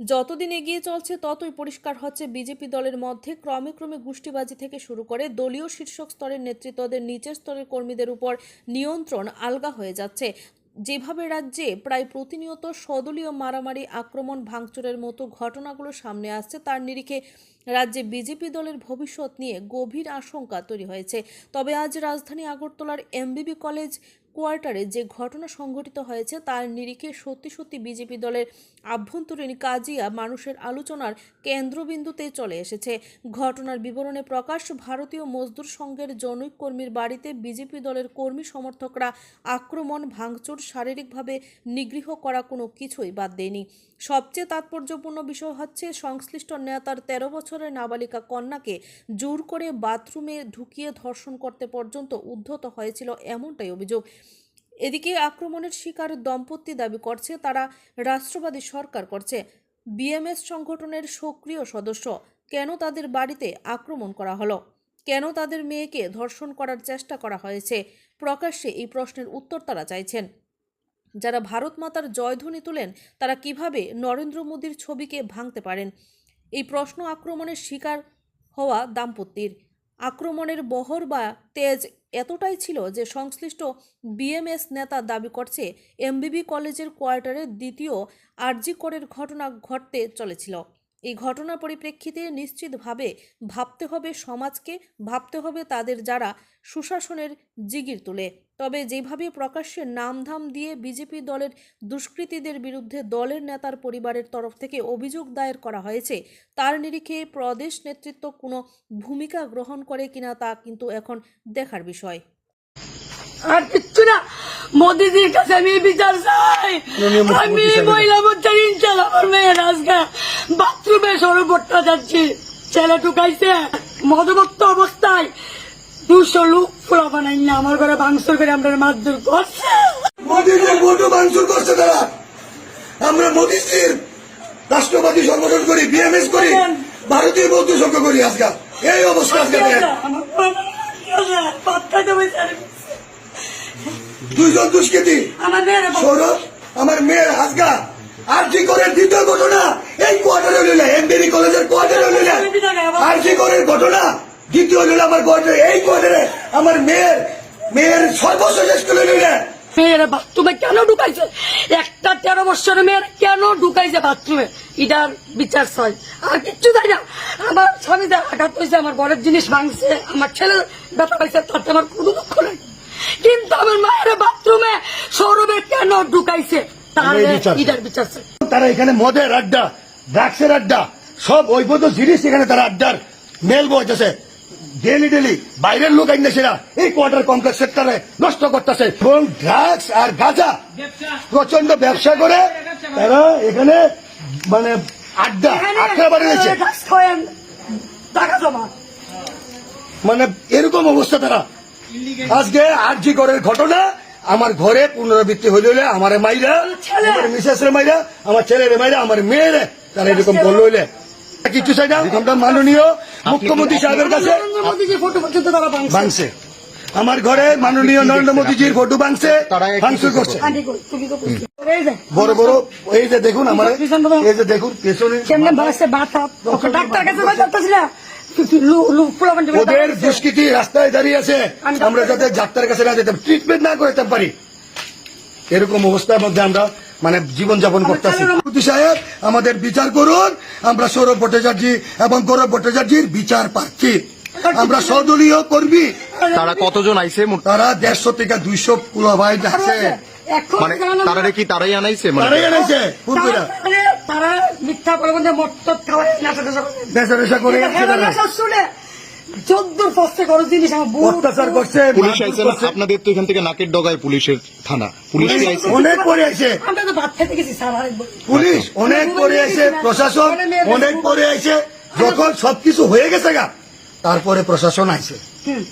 যতদিন এগিয়ে চলছে ততই পরিষ্কার হচ্ছে বিজেপি দলের মধ্যে। ক্রমে ক্রমে গোষ্ঠীবাজি থেকে শুরু করে দলীয় শীর্ষক স্তরের নেতৃত্বদের, নিচের স্তরের কর্মীদের উপর নিয়ন্ত্রণ আলগা হয়ে যাচ্ছে। যেভাবে রাজ্যে প্রায় প্রতিনিয়ত সদলীয় মারামারি, আক্রমণ, ভাঙচুরের মতো ঘটনাগুলো সামনে আসছে, তার নিরিখে রাজ্যে বিজেপি দলের ভবিষ্যৎ নিয়ে গভীর আশঙ্কা তৈরি হয়েছে। তবে আজ রাজধানী আগরতলার এমবিবি কলেজ কোয়ার্টারে যে ঘটনা সংঘটিত হয়েছে, তার নিরিখে সত্যি সত্যি বিজেপি দলের আভ্যন্তরীণ কাজিয়া মানুষের আলোচনার কেন্দ্রবিন্দুতে চলে এসেছে। ঘটনার বিবরণে প্রকাশ, ভারতীয় মজদুর সংঘের জনৈক কর্মীর বাড়িতে বিজেপি দলের কর্মী সমর্থকরা আক্রমণ, ভাঙচুর, শারীরিকভাবে নিগৃহ করা কোনো কিছুই বাদ দেয়নি। সবচেয়ে তাৎপর্যপূর্ণ বিষয় হচ্ছে, সংশ্লিষ্ট নেতার তেরো বছরের নাবালিকা কন্যাকে জোর করে বাথরুমে ঢুকিয়ে ধর্ষণ করতে পর্যন্ত উদ্ধত হয়েছিল এমনটাই অভিযোগ। এদিকে আক্রমণের শিকার দম্পতি দাবি করছে, তারা রাষ্ট্রবাদী সরকার করছে। বিএমএস সংগঠনের সক্রিয় সদস্য, কেন তাদের বাড়িতে আক্রমণ করা হলো? কেন তাদের মেয়েকে ধর্ষণ করার চেষ্টা করা হয়েছে? প্রকাশ্যে এই প্রশ্নের উত্তর তারা চাইছেন। যারা ভারত মাতার জয়ধ্বনি তুলেন, তারা কীভাবে নরেন্দ্র মোদীর ছবিকে ভাঙতে পারেন? এই প্রশ্ন আক্রমণের শিকার হওয়া দাম্পত্যের। আক্রমণের বহর বা তেজ এতটাই ছিল যে সংশ্লিষ্ট বিএমএস নেতা দাবি করছে এমবিবি কলেজের কোয়ার্টারে দ্বিতীয় আরজি করের ঘটনা ঘটতে চলেছিল। এই ঘটনার পরিপ্রেক্ষিতে নিশ্চিতভাবে ভাবতে হবে সমাজকে, ভাবতে হবে তাদের যারা সুশাসনের জিগির তোলে। তবে যেভাবে প্রকাশ্যে নামধাম দিয়ে বিজেপি দলের দুষ্কৃতীদের বিরুদ্ধে দলের নেতার পরিবারের তরফ থেকে অভিযোগ দায়ের করা হয়েছে, তার নিরিখে প্রদেশ নেতৃত্ব কোনো ভূমিকা গ্রহণ করে কিনা তা কিন্তু এখন দেখার বিষয়। আর কিচ্ছু না। মোদিজির কাছে আমি বিচার চাই। আমি মহিলা মোর্চার ইনচাল আমার মেয়ের আজকে বাথরুমে সরবটটা যাচ্ছি ছেলে ঢুকাইছে মদমত্ত অবস্থায় দুশো লোক ফুলা বানাই না আমার ঘরে ভাঙচুর করে আমরা মারধর করছে। মোদীজির ভোটও ভাঙচুর করছে তারা। আমরা মোদীজির রাষ্ট্রবাদী সংগঠন করি বিএমএস করি ভারতীয় বৌদ্ধ সংঘ করি আজকাল এই অবস্থা আজকে দুইজন দুষ্কৃতী। আমার মেয়ের সৌরভ আমার মেয়ের হাজগা। আর জি করের দ্বিতীয় ঘটনা এই কোয়ার্টারে হইল এমবিবি কলেজের কোয়ার্টারে হইল আর জি করের ঘটনা দ্বিতীয় হইল আমার কোয়ার্টারে এই কোয়ার্টারে আমার মেয়ের মেয়ের সর্বস্ব শেষ করে হইল মেয়ের বাথরুমে কেন ঢুকাইছে? একটা তেরো বছরের মেয়ের কেন ঢুকাইছে বাথরুমে? এটার বিচার চাই। আর কিচ্ছু তাই না। আমার আঘাত হয়েছে আমার বরের জিনিস ভাঙছে আমার ছেলে ব্যথা পাইছে তাতে আমার কোনো দুঃখ নেই। আমার মায়ের বাথরুমে সৌরভে কেন ঢুকাইছে? তার এখানে মদের আড্ডা ড্রাগসের আড্ডা সব ঐবদ্ধ জিনিস এখানে তারা আড্ডার মেল বইতেছে। ডেলি ডেলি বাইরের লোক আইন সেরা এই কোয়ার্টার কমপ্লেক্স সেক্টরে নষ্ট করতেছে। এবং ড্রাগস আর গাঁজা প্রচণ্ড ব্যবসা করে তারা এখানে মানে আড্ডা আড্ডা বাড়ি রয়েছে টাকা জমা। মানে এরকম অবস্থা তারা। আজকে আরজি করের ঘটনা আমার ঘরে পুনরাবৃত্তি হইলে হইলে আমার মাইরা ছেলে। আমার মিসেসের মাইরা আমার ছেলের মাইরা আমার মেয়ের তারা এরকম করল হইলে। কিছু চাই না? আমরা মাননীয় মুখ্যমন্ত্রী সাহেবের কাছে ফটো ভাঙছে। আমার ঘরে মাননীয় নরেন্দ্র মোদীজির ফটো ভাঙছে ভাঙচুর করছে। বড় বড় এই যে দেখুন আমার এই যে দেখুন পেছনে ডাক্তার কাছে ওদের দুষ্কৃতি রাস্তায় দাঁড়িয়ে আছে। আমরা যাতে ডাক্তারের কাছে না যেতে ট্রিটমেন্ট না করতে পারি। এরকম অবস্থার মধ্যে আমরা মানে জীবন যাপন করতেছি। মোদী সাহেব আমাদের বিচার করুন। আমরা সৌরভ ভট্টাচার্য এবং গৌরব ভট্টাচার্যের বিচার পাচ্ছি আমরা সদলীয় কর্মী। তারা কতজন আইছে? মোট- তারা দেড়শো থেকে দুইশো কুলো ভাই আছে মানে তারা কি তারাই আনাইছে? মানে তারাই পূর্বীরা তারা- মিথ্যা বলে বলছে টদ খাওয়ায় নেশা টেশা করে। নেশা করে শুনে চোদ্দোর পস্তে করো জিনিস আমার বুট- অত্যাচার করছে পুলিশ আইছে আপনাদের তো এখান থেকে নাকের ডগায় পুলিশের থানা। পুলিশ আইছে। অনেক পরে আছে আমরা তো ভাত খেতে গেছি স্যার পুলিশ অনেক পরে আছে প্রশাসন অনেক পরে আছে যখন সবকিছু হয়ে গেছে গা তারপরে প্রশাসন আইছে। হুম।